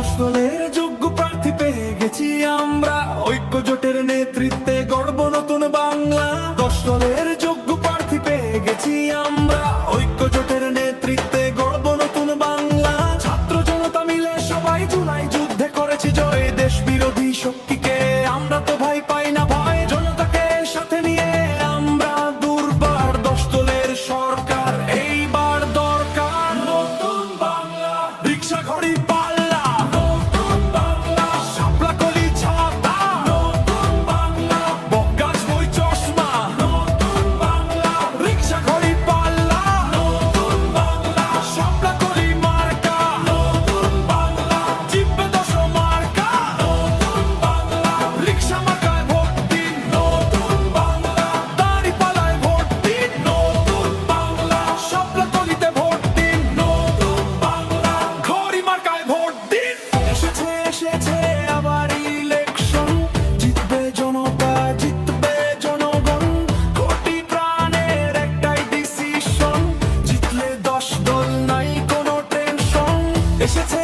সকলের যোগ্য প্রার্থী পেয়ে গেছি আমরা। ঐক্য জোটের নেতৃত্বে গর্ব নতুন বাংলা। দশ দলের যোগ্য প্রার্থী পেয়ে গেছি আমরা। They should take